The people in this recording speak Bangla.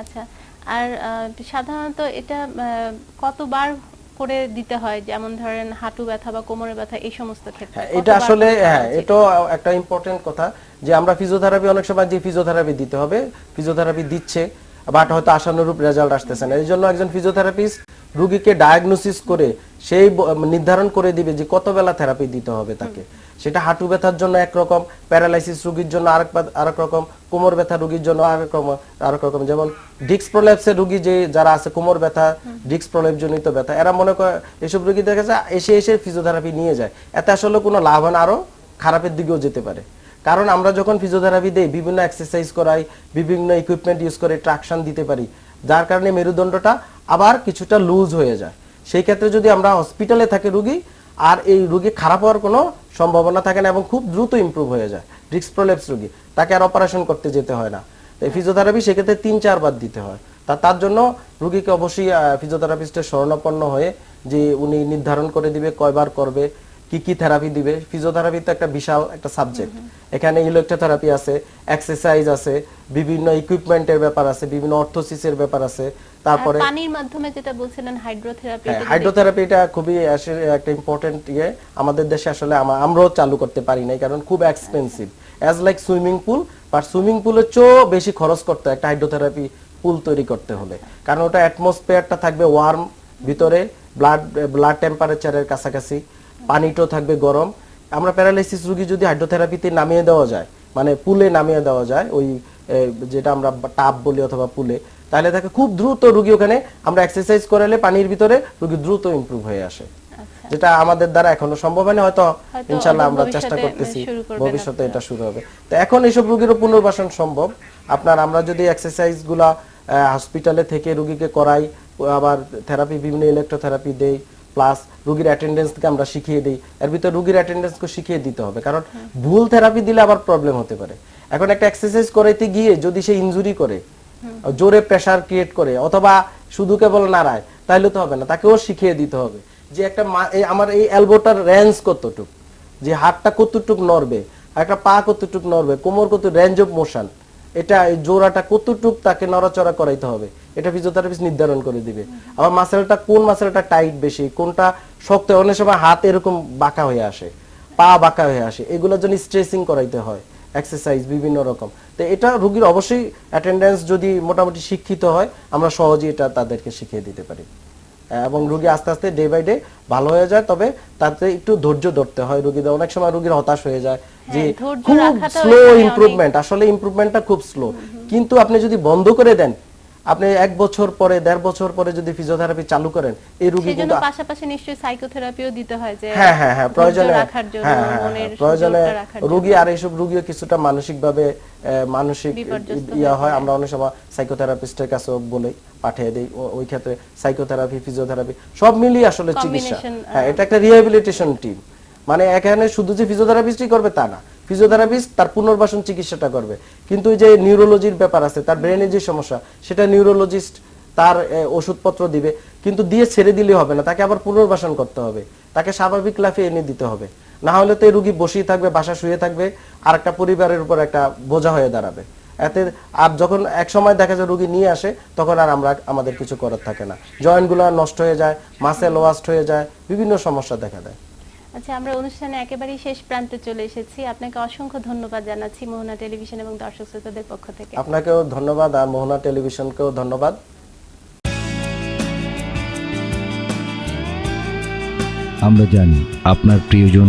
আচ্ছা আর সাধারণত এটা কতবার করে দিতে হয়? যেমন ধরেন হাঁটু ব্যথা বা কোমরে ব্যথা এই সমস্ত ক্ষেত্রে হ্যাঁ এটা আসলে হ্যাঁ? এটাও একটা ইম্পর্টেন্ট কথা যে আমরা ফিজিওথেরাপি অনেক সময় যে ফিজিওথেরাপি দিতে হবে ফিজিওথেরাপি দিচ্ছে বাট হয়তো আশানুরূপ রেজাল্ট আসতেছে না। এই জন্য একজন ফিজিওথেরাপিস্ট রুগীকে ডায়াগনোসিস করে সেই নির্ধারণ করে দিবে যে কত বেলা থেরাপি দিতে হবে তাকে। সেটা হাঁটু ব্যথার জন্য একরকম, প্যারালাইসিস রোগীর জন্য আরেক আরেক রকম, কোমর ব্যথা রোগীর জন্য আরেক রকম আরেক রকম। যেমন ডিস্ক প্রলেপসের রোগী যে যারা আছে, কোমর ব্যথা, ডিস্ক প্রলেপ জনিত ব্যথা, এরা মনে করে এসব রোগী দেখা যায় এসে এসে ফিজিওথেরাপি নিয়ে যায়। এতে আসলে কোনো লাভ হয় না, আরও খারাপের দিকেও যেতে পারে। কারণ আমরা যখন ফিজিওথেরাপি দেই, বিভিন্ন এক্সারসাইজ করাই, বিভিন্ন ইকুইপমেন্ট ইউজ করে ট্রাকশন দিতে পারি, যার কারণে মেরুদণ্ডটা আবার কিছুটা লুজ হয়ে যায়। সেই ক্ষেত্রে যদি আমরা হসপিটালে থাকে রুগী, আর এই রুগী খারাপ হওয়ার কোনো সম্ভাবনা থাকে না এবং খুব দ্রুত ইম্প্রুভ হয়ে যায়। রিক্স প্রলেপস রোগী, তাকে আর অপারেশন করতে যেতে হয় না। তাই ফিজিওথেরাপি সেক্ষেত্রে তিন চারবার দিতে হয়। তা, তার জন্য রুগীকে অবশ্যই ফিজিওথেরাপিস্টের শরণাপন্ন হয়ে যে উনি নির্ধারণ করে দিবে, কয়বার করবে কি কি থেরাপি দিবে? ফিজিওথেরাপি তো একটা বিশাল একটা সাবজেক্ট এখানে ইলেকট্রোথেরাপি আছে এক্সারসাইজ আছে বিভিন্ন ইকুইপমেন্টের ব্যাপার আছে বিভিন্ন অর্থোসিসের ব্যাপার আছে। তারপরে পানির মাধ্যমে যেটা বলছিলেন হাইড্রোথেরাপি হ্যাঁ হাইড্রোথেরাপিটা খুবই আসলে একটা ইম্পর্টেন্ট ইয়ে। আমাদের দেশে আসলে আমরাও চালু করতে পারি নাই কারণ খুব expensive as like swimming pool but swimming পুলের চেয়েও বেশি খরচ করতে একটা হাইড্রোথেরাপি পুল তৈরি করতে হলে। কারণ ওটা অ্যাটমসফিয়ারটা থাকবে ওয়ার্ম ভিতরে ব্লাড ব্লাড টেম্পারেচারের কাছাকাছি। পানিটাও থাকবে গরম। আমরা প্যারালাইসিস রোগী যদি হাইড্রোথেরাপিতে নামিয়ে দেওয়া যায় মানে পুলে নামিয়ে দেওয়া যায় ওই যেটা আমরা টাপ বলি অথবা পুলে তাহলে তাকে খুব দ্রুত রুগী ওখানে আমরা এক্সারসাইজ করালে পানির ভিতরে রুগী দ্রুত ইমপ্রুভ হয়ে আসে। আচ্ছা। যেটা আমাদের দ্বারা এখনও সম্ভব হয়নি হয়তো ইনশাল্লাহ আমরা চেষ্টা করতেছি। ভবিষ্যতে এটা শুরু হবে। তো এখন এইসব রোগীরও পুনর্বাসন সম্ভব। আপনার আমরা যদি এক্সারসাইজগুলা হসপিটালে থেকে রুগীকে করাই আবার থেরাপি বিভিন্ন ইলেকট্রোথেরাপি দেই প্লাস রুগীর অ্যাটেন্ডেন্সকে আমরা শিখিয়ে দিই। এর ভিতরে রুগীর অ্যাটেন্ডেন্সকে শিখিয়ে দিতে হবে কারণ ভুল থেরাপি দিলে আবার প্রবলেম হতে পারে। এখন একটা এক্সারসাইজ করাইতে গিয়ে যদি সে ইনজুরি করে জোরে প্রেসার ক্রিয়েট করে অথবা শুধু কেবল নাড়ায় তাহলে তো হবে না তাকেও শিখিয়ে দিতে হবে। যে একটা আমার এই এলবোটার রেঞ্জ কতটুক যে হাতটা কতটুক নড়বে আর একটা পা কতটুক নড়বে কোমর কত রেঞ্জ অফ মোশন এটা জোড়াটা কতটুক তাকে নড়াচড়া করাইতে হবে, এটা ফিজিওথেরাপিস্ট নির্ধারণ করে দিবে। আবার মাসেলটা কোন মাসেলটা টাইট বেশি, কোনটা শক্ত, অনেক সময় হাত এরকম বাঁকা হয়ে আসে, পা বাঁকা হয়ে আসে, এগুলোর জন্য স্ট্রেচিং করাইতে হয় এক্সারসাইজ বিভিন্ন রকম। তো এটা রোগীর অবশ্যই অ্যাটেন্ডেন্স যদি মোটামুটি শিক্ষিত হয়, আমরা সহজেই এটা তাদেরকে শিখিয়ে দিতে পারি। এবং রোগী আস্তে আস্তে ডে বাই ডে ভালো হয়ে যায় তবে তাতে একটু ধৈর্য ধরতে হয় রোগীদের। অনেক সময় রোগীর হতাশ হয়ে যায় যে হ্যাঁ, খুব স্লো ইমপ্রুভমেন্ট আসলে ইমপ্রুভমেন্টটা খুব স্লো কিন্তু আপনি যদি বন্ধ করে দেন আপনি এক বছর পরে দেড় বছর পরে যদি ফিজিওথেরাপি চালু করেন এই রোগী কিন্তু পাশাপাশি নিশ্চয়ই সাইকোথেরাপিও দিতে হয় যে হ্যাঁ হ্যাঁ হ্যাঁ প্রয়োজনে রাখার জন্য হ্যাঁ হ্যাঁ মনের প্রয়োজনে রোগী আর এইসব রোগীও কিছুটা মানসিকভাবে আহ, মানসিক ইয়া হয়। আমরা অনেক সময় সাইকোথেরাপিস্টের কাছেও বলে। পাঠিয়ে দিই ওই ক্ষেত্রে সাইকোথেরাপি ফিজিওথেরাপি সব মিলিয়ে আসলে চিকিৎসা। হ্যাঁ এটা একটা রিহ্যাবিলিটেশন টিম মানে এখানে শুধু যে ফিজিওথেরাপিস্টই করবে তা না ফিজিওথেরাপিস্ট তার পুনর্বাসন চিকিৎসাটা করবে। কিন্তু ওই যে নিউরোলজির ব্যাপার আছে তার ব্রেনের যে সমস্যা সেটা নিউরোলজিস্ট তার ওষুধপত্র দিবে কিন্তু দিয়ে ছেড়ে দিলে হবে না তাকে আবার পুনর্বাসন করতে হবে। তাকে স্বাভাবিক লাফে এনে দিতে হবে। না হলে তো এই রুগী বসেই থাকবে বাসা শুয়ে থাকবে আর একটা পরিবারের উপর একটা বোঝা হয়ে দাঁড়াবে। এতে আর যখন এক সময় দেখা যায় রুগী নিয়ে আসে তখন আর আমরা আমাদের কিছু করার থাকে না। জয়েন্টগুলো নষ্ট হয়ে যায় মাসেল ওয়াস্ট হয়ে যায় বিভিন্ন সমস্যা দেখা দেয়। আচ্ছা আমরা অনুষ্ঠানে একেবারেই শেষ প্রান্তে চলে এসেছি। আপনাকে অসংখ্য ধন্যবাদ জানাচ্ছি মোহনা টেলিভিশন এবং দর্শক শ্রোতাদের পক্ষ থেকে। আপনাকেও ধন্যবাদ আর মোহনা টেলিভিশনকেও ধন্যবাদ। আমরা জানি আপনার প্রিয়জন